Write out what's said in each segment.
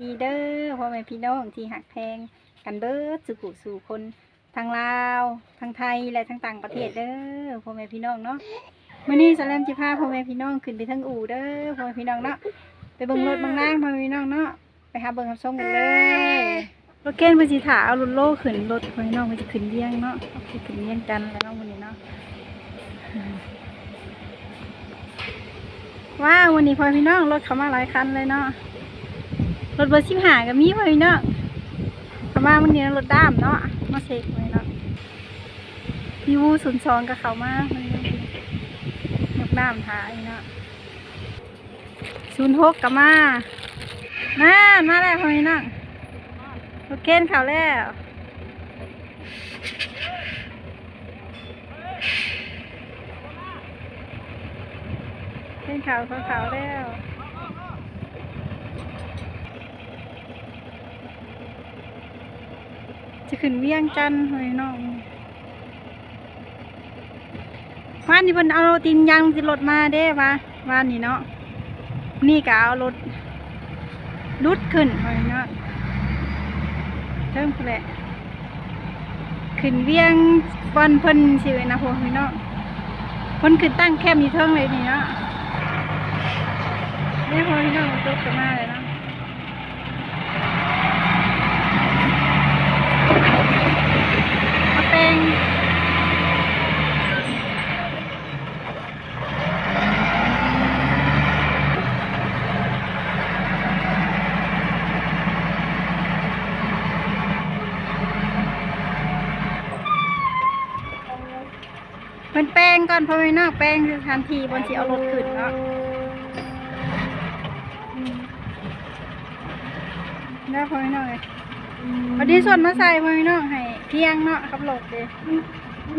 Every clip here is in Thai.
ดีเด้อพ่อแม่พี่น้องที่หักแพงกันเบิดสุขุสู่คนทางลาวทางไทยและทางต่างประเทศเด้อพ่อแม่พี่น้องเนาะมื้อนี้สแลมจิพาพ่อแม่พี่น้องขึ้นไปทางอู่เด้อพ่อแม่พี่น้องเนาะไปเบิ่งรถบางนางพ่อแม่พี่น้องเนาะไปหาเบิ่งรับชมกันเลยรถเกณฑ์เพิ่นสิถาเอารถโลขึ้นรถพ่อแม่พี่น้องเพิ่นสิขึ้นเวียงเนาะเอาสิขึ้นเวียงกันแล้วเนาะมื้อนี้เนาะว้าววันนี้พ่อแม่พี่น้องรถเข้ามาหลายคันเลยเนาะ รถเบอร์สิบหากับมีไว้เนาะประมาณวันนี้รถด้ามเนาะ มาเช็คไว้เนาะยูศูนย์สองกับเขามามันยกด้ามถ่ายเนาะศูนย์หกกับมามามาแล้วพ่อแม่น้องรถเคนเขาแล้วเคนเขาเขาเขาแล้ว จะขึ้นเวียงจันทน์เฮ้ยน้องว่านนี่เพิ่นเอาตินยางสิรถมาเด้วะว่านนี่เนาะนี่ก็เอารถรุดขึ้นเฮ้ยเนาะเทิงพู้นแหละขึ้นเวียงบอนเพิ่นสิเว้ยนะพวกเฮ้ยเนาะเพิ่นขึ้นตั้งแคมป์อยู่เทิงเลยนี่เนาะเด้พอพี่น้องตกกันมาเลยเนาะ มาเป็นเป็นแป้งก่อนเพราะไม่นอกแป้งทันทีบนสีเอารถขึ้นเนาะอืมได้พอไม่นอกเลย วันนี้ส่วนมาใส่ไว้เนาะให้เพียงเนาะขับหลดเลย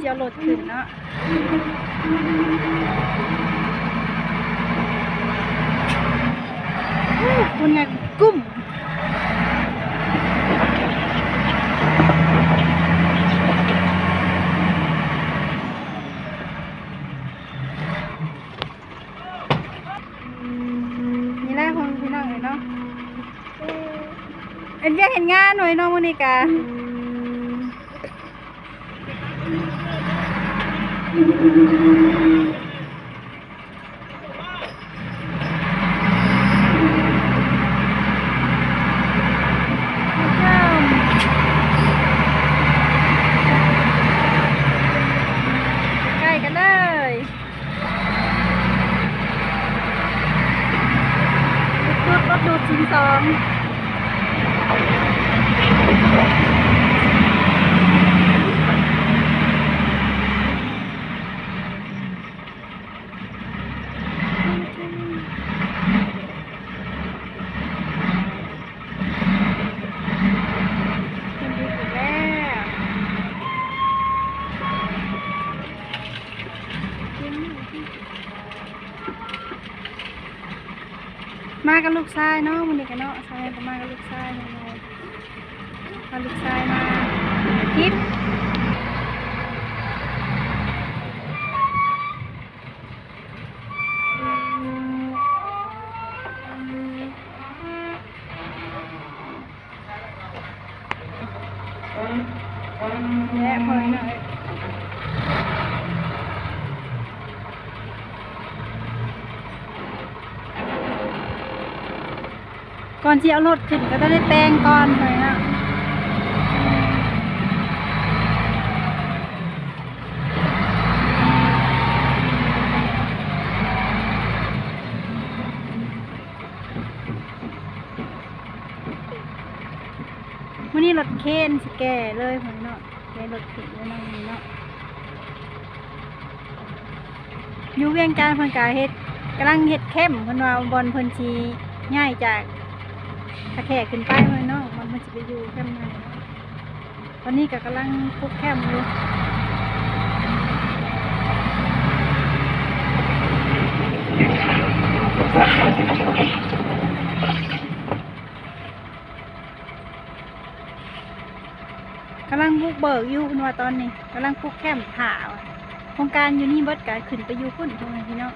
เสียวหลดขึ้นเนาะคุณเนี่ยกุ้มนี่แหละของพี่น้องเลยเนาะ เอ็นเวียกเห็น งานหน่อยเน้องมอนิกาใกล้กันเลยรถดูดรถดูดชิ้นสอง มันดีอีกแล้ว มากับลูกชายเนาะมันนี่กันเนาะชายก็มากับลูกชายเลยพาลูกชายมาคิด ก่อนที่เอารถขึ้นก็ต้องได้แปรงก่อนเลยนะวันนี้รถเคนสิแก่เลยพอเนาะแก่รถขึ้นเลยเนะนี่เนาะอยู่เวียงจันทน์เพิ่นกาเฮ็ดกำลังเฮ็ดเข้มเพิ่นว่าบอลเพิ่นสิง่ายจาก ถ้าแขกขึ้นไปเลยเนาะมันมันจะไปอยู่แคมป์ไหนตอนนี้ก็กำลังคุกแคมป์อยู่กำลังบุกเบิกอยู่คุณว่าตอนนี้กำลังคุกแคมป์ถ่าวโครงการอยู่นี่เบิดกาขึ้นไปอยู่พุ่นตรงนี้พี่เนาะ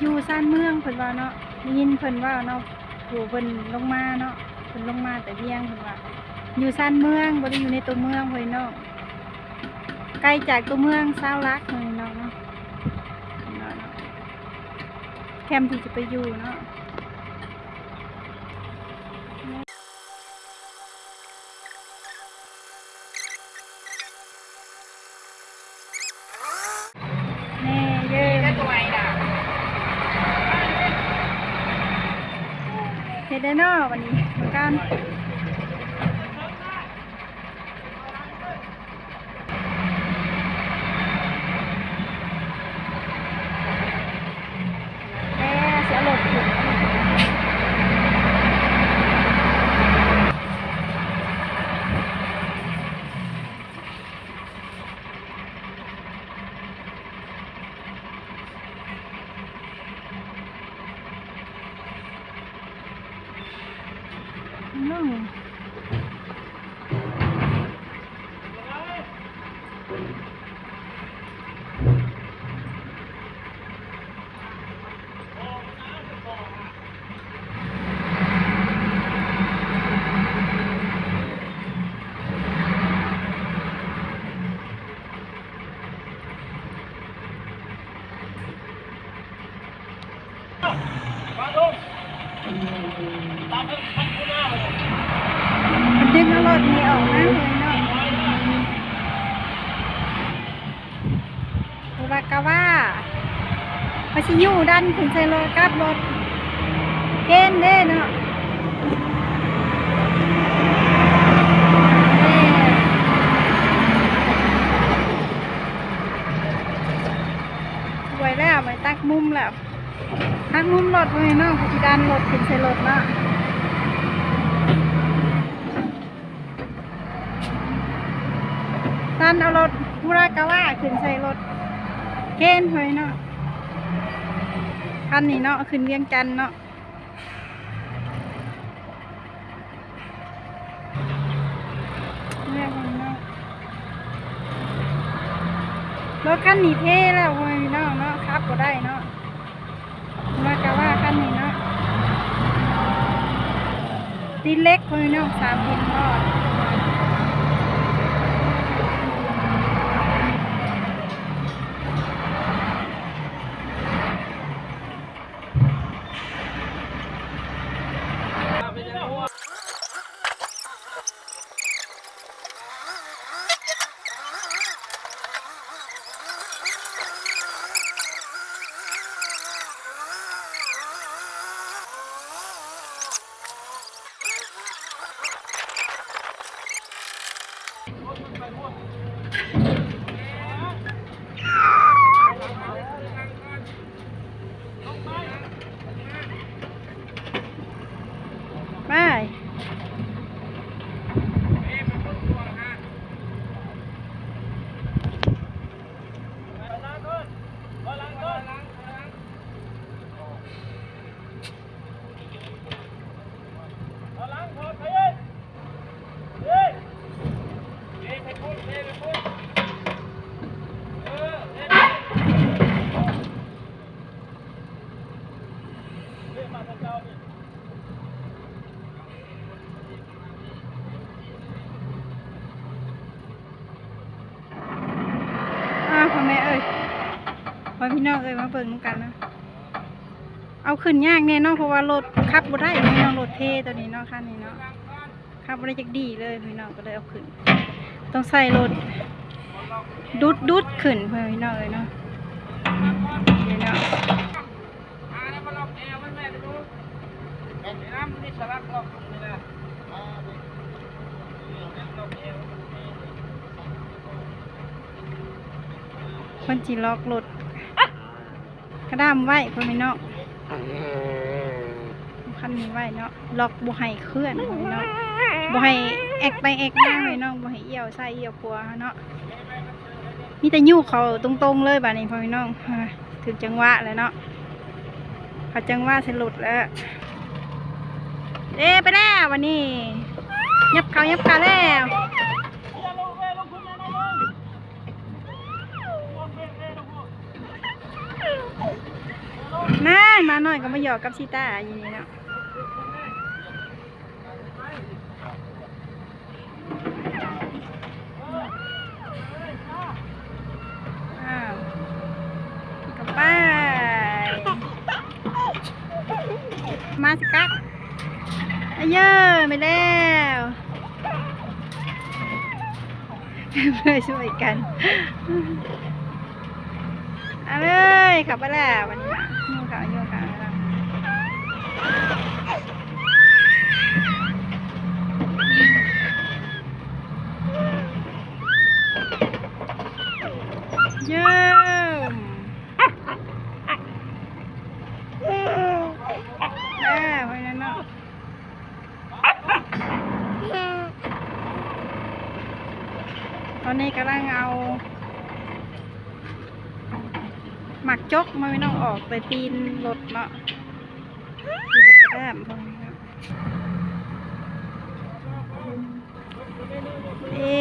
อยู่ซ่านเมืองเพิ่นว่าเนาะ ได้ยินเพิ่นว่าเนาะผู้เพิ่นลงมาเนาะเพิ่นลงมาแต่เวียงเพิ่นว่าอยู่ซ่านเมืองบ่ได้อยู่ในตัวเมืองเพิ่นเนาะไกลจากตัวเมืองซาลักเพิ่นเนาะเนาะเนาะเนาะแคมป์ที่จะไปอยู่เนาะ เนาะวันนี้มากันแม่เสียหลบอยู่ น้องมันดึงเอารถนี้ออกมาเลยเนาะโอรา กาว่ามาชิยูดันขึ้นใส่รถกลับรถเกณฑ์เด้เนาะแม่สวยแล้วไปตักมุมแล้วทักมุมรถเลยเนาะผู้ที่ดันรถขึ้นใส่รถเนาะดันเอารถมุรากาว่าขึ้นใส่รถ เกณฑ์เลยเนาะคันนี้เนาะขึ้นเวียงจันเนาะเรียกเนาะรถคันนี้เท่แล้วเว้ยเนาะเนาะครับก็ได้เนาะมากะว่าขั้นนี้เนาะตีเล็กคนเนาะสามพินทอดไปอ้าวพ่อแม่เอ้ยพ่ อพี่น้องเอ้ยมาเบิ่งนกันนะเอาขึ้นยากแน่นาะเพราะว่ารถขับบ่ได้พี่น้องรถเทตัวนี้เนาะคันนี้เนาะขับบ่ได้จักดีเลยพี่น้องก็เลยเอาขึ้น ต้องใส่รถดุดดุดขึ้นเพื่อพี่น้องเลยเนาะเดี๋ยวเนาะคนจีล็อกรถ ระด้ามไว้พ่อพี่น้องคันนี้ไว้เนาะล็อกบ่ให้เคลื่อนพ่อพี่น้องบ่ให้แอกไปแอกมาเลยเนาะบ่ให้เอี่ยวใส่เอี่ยวปัวเนาะมีแต่ยู่เขาตรงๆเลยบัดนี้พ่อพี่น้องอ่าถึงจังหวะแล้วเนาะเขาจังหวะสลุดแล้วเด้ไปแล้ววันนี้ยับเขายับเขาแล้ว น้อยก็มาหยอกกับชีตาอย่างนี้เนาะปมาสกักอเยอไปแล้วเพื่อช่วยกันเอาเลยขับไปแล้ววัน จกมาไม่ต้องออกไปตีนรถเนาะตีนรถกระแดมพวกนี้เนาะเอ๊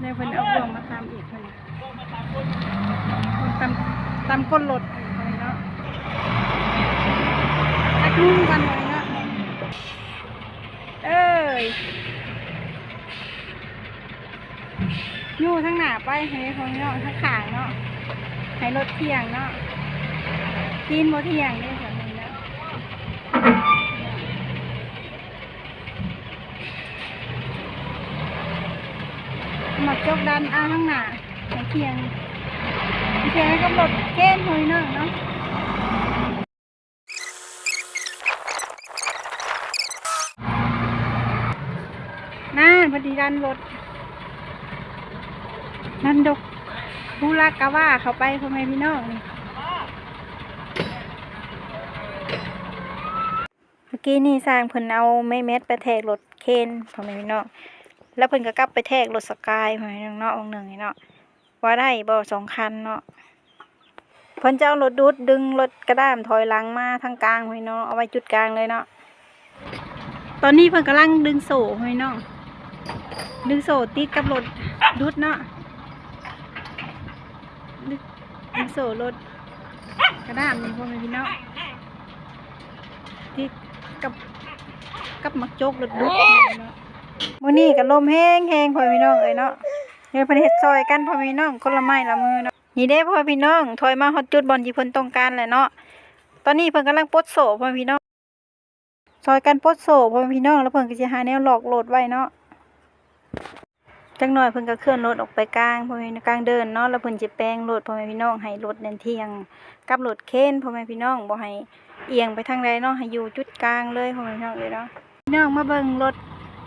เนี่ยเพิ่นเอาบ่วงมาตามอีกเพิ่นตามตามก้นรถอีกเพิ่นเนาะ มุ่งกันเลยนะเอ้ยยู่ทั้งหน้าไปให้ของเนาะทั้งขางเนาะให้รถเที่ยงเนาะกินบ่เที่ยงนี่ส่วนหนึ่งเนาะหมักจกดันอาทั้งหน้าให้เที่ยงเที่ยงให้กับรถเก้นหอยเนาะเนาะ น่า พอดีดันรถนั่นดกผู้รักกะว่าเขาไปพ่อแม่พี่น้องนี่เมื่อกี้นี่สร้างเพิ่นเอาไม้เม็ดไปแทกรถเคนพ่อแม่พี่น้องแล้วเพิ่นก็กลับไปแทกรถสกายพ่อแม่พี่น้องเนาะวงหนึ่งเนาะว่าได้บ่สองคันเนาะเพิ่นจะเอารถดูดดึงรถกระด้ามถอยหลังมาทางกลางพ่อแม่พี่น้องเอาไว้จุดกลางเลยเนาะตอนนี้เพิ่นกำลังดึงโซ่พ่อแม่พี่น้อง ดึงโซ่ติดกับรถดุดเนาะดึงดึงโซ่รถกระด้ามนี่พวกนี้พี่เนาะติดกับกับมักโจกรถดุดเนาะมื้อนี้ก็ลมแห้งแห้งพ่อพี่น้องเอ้ยเนาะเดี๋ยวพิ่นเฮ็ดซอยกันพ่อพี่น้องคนละไม้ละมือเนาะนี่เด้พ่อพี่น้องถอยมาฮอดจุดบอลที่เพิ่นต้องการแหละเนาะตอนนี้เพิ่นกำลังปดโซ่พ่อพี่น้องซอยกันปดโซ่พ่อพี่น้องแล้วเพิ่นก็สิหาแนวหลอกโหลดไว้เนาะ จังหน่อยเพิ่นก็เคลื่อนรถออกไปกลางพ่อแม่กลางเดินเนาะแล้วเพิ่นสิแปลงรถพ่อแม่พี่น้องให้รถเดินเที่ยง กับรถเค้นพ่อแม่พี่น้องบ่ให้เอียงไปทางใดเนาะให้อยู่จุดกลางเลยพ่อแม่พี่น้องเลยเนาะพี่น้องมาเบิ่งรถ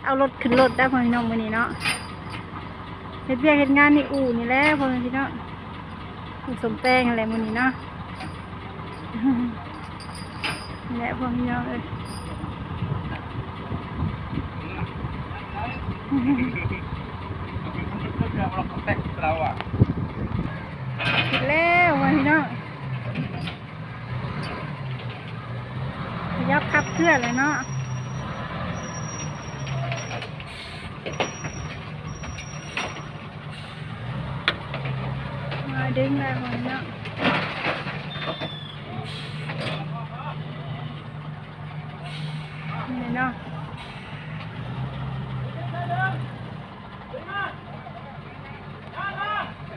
เอารถขึ้นรถได้พ่อแม่พี่น้องมื้อนี้เนาะเฮ็ดเวียกเฮ็ดงานในอู่นี่แหละพ่อแม่พี่น้องอู่สมแปลงอะไรมื้อนี้เนาะนี่แหละพ่อแม่พี่น้องเอ้ย เราอะเสร็จแล้วพ่อแม่พี่น้องยับคับเคลื่อนเลยเนาะมาดึงเลยคนเนาะนี่เนาะ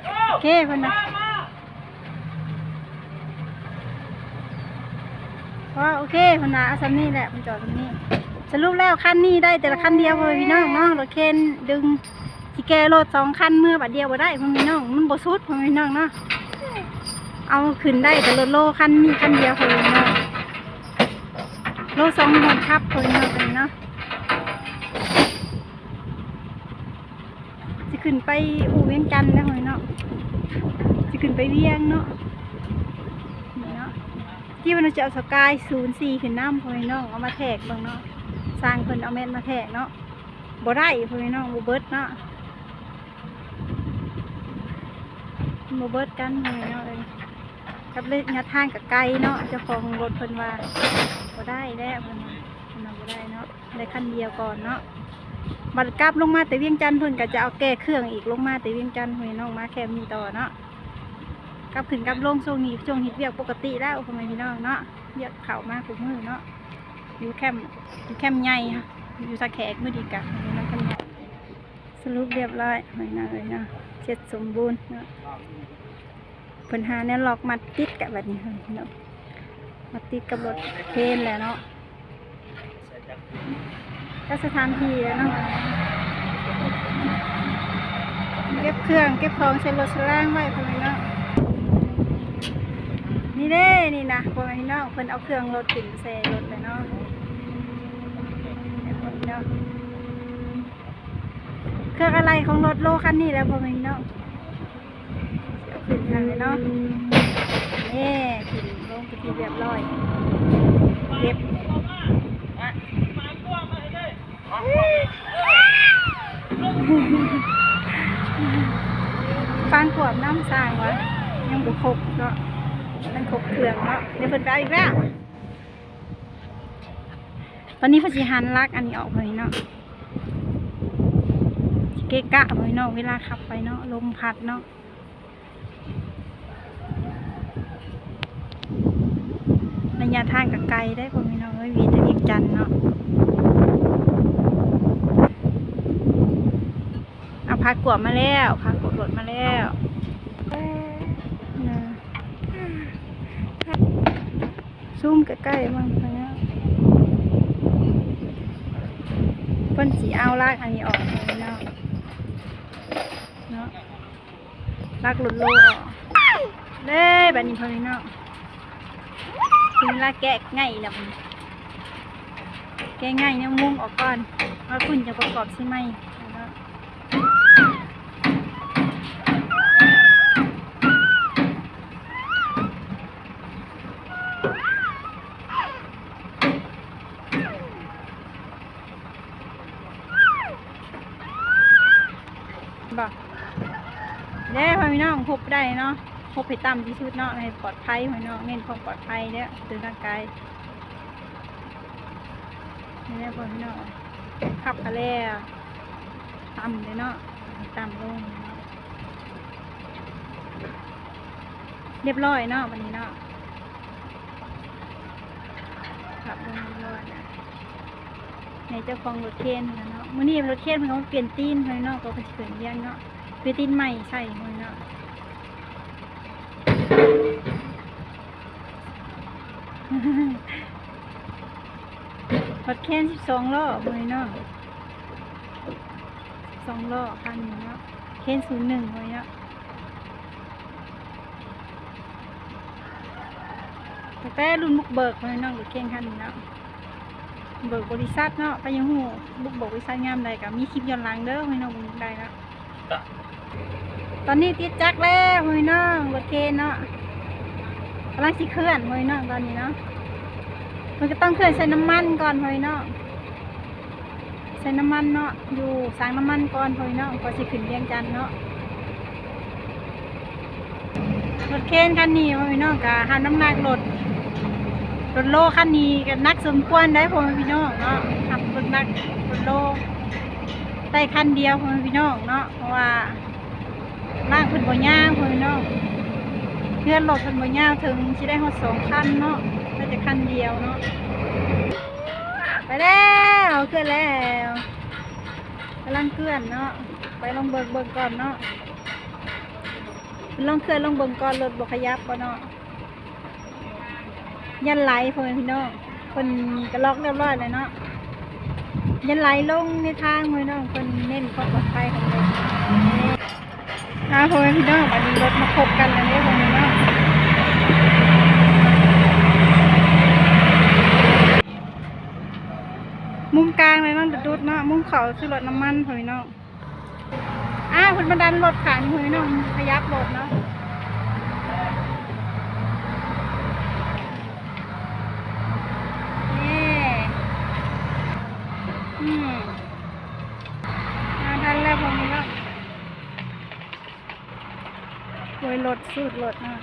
โอ เคคนนะว่าโอเคคนนะเอาซัมนี่แหละมันจอดตรงนี้สรุปแล้วคันนี้ได้แต่ละคันเดียวเลยพี่น้องเนาะรถเคนดึงสิแกรถสองคันเมื่อบัดเดียวบ่ได้พ่อพี่น้องมันบ่สุดพ่อพี่น้องเนาะเอาขึ้นได้แต่รถโลคันนี้คันเดียวพ่อพี่น้องโลสองหมดครับพ่อพี่น้องเนาะสิ ขึ้นไปอู่เวียงจันทน์แล้วพ่อพี่น้องสิขึ้นไปเวียงเนาะนี่เนาะที่มันจะเอาสกายศูนย์สี่ขึ้นน้ำพ่อพี่น้องเอามาแทกบิ่งเนาะสร้างเพิ่นเอาแม่นมาแทกเนาะบ่ได้พิ่นพี่น้องบ่เบิดเนาะบ่เบิดกันพิ่นพี่น้องเอ้ยกับเลยแนวทางกับไกลเนาะจ้าของรถเพิ่นว่าบ่ได้แล้วเพิ่นว่าเพิ่นบ่ได้เนาะได้คันเดียวก่อนเนาะ บัดกลับลงมาแต่เวียงจันทน์เพิ่นก็จะเอาแก้เครื่องอีกลงมาแต่เวียงจันทน์เพิ่นพี่น้องมาแค่มีต่อเนาะกลับขึ้นกลับลงช่วงนี้ช่วงฮ็ดเวียกปกติแล้วพ่อแม่พี่น้องเนาะเวียกเข้ามาทุกมื้อเนาะอยู่แคมป์อยู่แคมป์ใหญ่ค่ะอยู่สะแขกมือดีกะนี่น้องคนใหญ่สรุปเรียบร้อยหอยนางเลยเนาะเสร็จสมบูรณ์เนาะเพิ่นหาเนี่ยล็อกมัดติดกับแบบนี้เนาะมาติดกับรถเพนแหละเนาะ ก็สถานที่แล้วเนาะเก็บเครื่องเก็บของใส่รถสล่างไว้พิ่นเลยเนาะนี่เด้นี่นะพ่อแม่พี่น้องเพิ่นเอาเครื่องรถขึ้นใส่รถเลยเนาะเครื่องอะไรของรถโลคันนี้แล้วพ่อแม่พี่น้องเอาขึ้นทางเลยเนาะนี่ขึ้นลงไปที่เรียบร้อยเก็บ ฟังขวบน้ำสร้างวะยังบุคบเนาะมันคบเครื่องเนาะเดี๋ยวเพิ่นไปเอาอีกแล้วตอนนี้เพิ่นสิหันลักอันนี้ออกไปเนาะเกะกะไปเนาะเวลาขับไปเนาะลมพัดเนาะระยะทางกับไกลได้พ่อพี่น้องเอ้ยวีแต่เวีจันเนาะเอาพากวดมาแล้วพากวดรถมาแล้วนะ ซูมใกล้ๆบ้างนะเพิ่นสีเอาลากอันนี้ออกเลยเนาะเนาะลากหลุดโลออกเด้แบบนี้พอเลยเนาะถึงลากแกะง่ายแล้วมันแกะง่ายเนี่ยมุ้งออกก่อนแล้วคุณจะประกอบใช่ไหมเนาะ บอกเด้พอพี่น้องพบได้เนาะพบให้ต่ำที่สุดเนาะให้ปลอดภัยพอพี่น้องเน้นความปลอดภัยเนี่ยตื่นร่างกายนี่แหละพอพี่น้องขับกันแลต่ำเลยเนาะต่ำลงเรียบร้อยเนาะวันนี้เนาะขับลงเรียบร้อยนะในเจ้าของรถเคนนะเนาะ มื้อนี้รถเคนมันก็เปลี่ยนตีนเฮ้ยเนาะก็เป็นเขินเรียงเนาะเปลี่ยนตีนใหม่ใช่เฮ้ยเนาะรถเคนสิบสองล้อเฮ้ยเนาะสองล้อคันนี้เนาะเคนศูนย์หนึ่งเฮ้ยเนาะแต่รุ่นบุกเบิกเฮ้ยเนาะรถเคนคันนี้เนาะ เบิกบริษัทเนาะไปยังหูบุกเบิกบริษัทงามใดกับมีคลิปย้อนหลังเด้อพี่น้องบุกได้แล้วตอนนี้ติดจักรแล้วพี่น้องรถเคนเนาะกำลังสิเคลื่อนพี่น้องตอนนี้เนาะมันก็ต้องเคลื่อนใส่น้ำมันก่อนพี่น้องใส่น้ำมันเนาะอยู่สางน้ำมันก่อนพี่น้องก็สิขึ้นเรียงจันทน์เนาะรถเคนคันนี้พี่น้องกะหันน้ำหนักรถ รถโลคันนี้ก็นักสมควรได้พ่อแม่พี่น้องเนาะขับรถนักรถโลได้คันเดียวพ่อแม่พี่น้องเนาะเพราะว่าล่างเพิ่นบ่ยาวพ่อแม่พี่น้องเพื่อนรถเพิ่นบ่ยาวถึงสิได้ฮอดสองคันเนาะได้แต่คันเดียวเนาะไปแล้วเคลื่อนแล้วกำลังเคลื่อนเนาะไปลองเบิกเบิกก่อนเนาะลองเคลื่อนลองเบิ่งก่อนรถบ่ขยับบ่เนาะ ยันไหลพ่อแม่พี่น้องคนก็ล็อกเรียบร้อยเลยเนาะยันไหลลงในทางเพื่อแม่พี่น้องคนเน้นความปลอดภัยของรถอ่าพ่อแม่พี่น้องอันนี้รถมาคบกันแล้วเนี่ยเพื่อแม่พี่น้องมุมกลางเลยน้องดุดเนาะมุมเขาคือรถน้ำมันเพื่อแม่พี่น้องอ้าวคนมาดันรถขางพ่อแม่พี่น้องขยับรถเนาะ นี่ อืมาทันแล้วผมก็โวยรถสูดรถนะ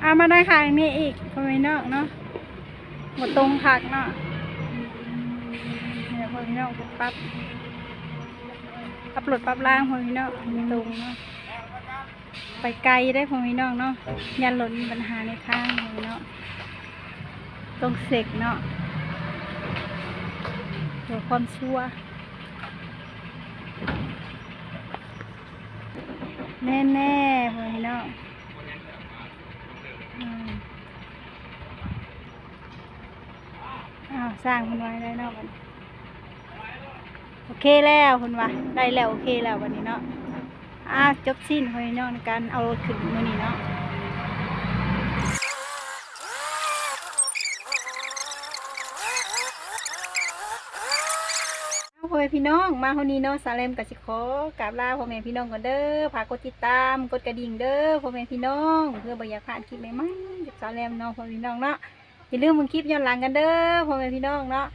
เอามาได้ค่ะนี่อีกพอไม่นอกเนาะหมดตรงผักเนาะเนี่ยพอม่นอกปั๊บปั๊บรถปั๊บล่างพอม่นอกตรงเนาะไปไกลได้พอพี่น้องเนาะยันหล่นมีปัญหาในทางพอพี่น้อง ต้องเสกเนาะเพื่อความชั่ว แน่แน่ๆพ่อพี่น้องอืมอ้าวสร้างคนไว้ได้เนาะวันโอเคแล้วคนว่าได้แล้วโอเคแล้ววันนี้เนาะอะจบสิ้นพ่อพี่น้องในการเอารถขึ้นมือนี้เนาะ พ่ อแม่พี่น้อง มาคนนี้เนาะสาเลมกับสิขอกราบลาพ่อแม่พี่น้องก่อนเด้อฝากกดติดตามกดกระดิ่งเด้อพ่อแม่พี่น้อง เพื่อบ่อยากพลาดคลิปใหม่ๆจากสาเลมเนาะพ่อแม่พี่น้องเนาะอย่าลืมมึงคลิปย้อนหลังกันเด้อพ่อแม่พี่น้องเนาะ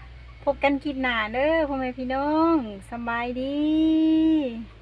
พบกันคลิปหน้าเด้อพ่อแม่พี่น้องสบายดี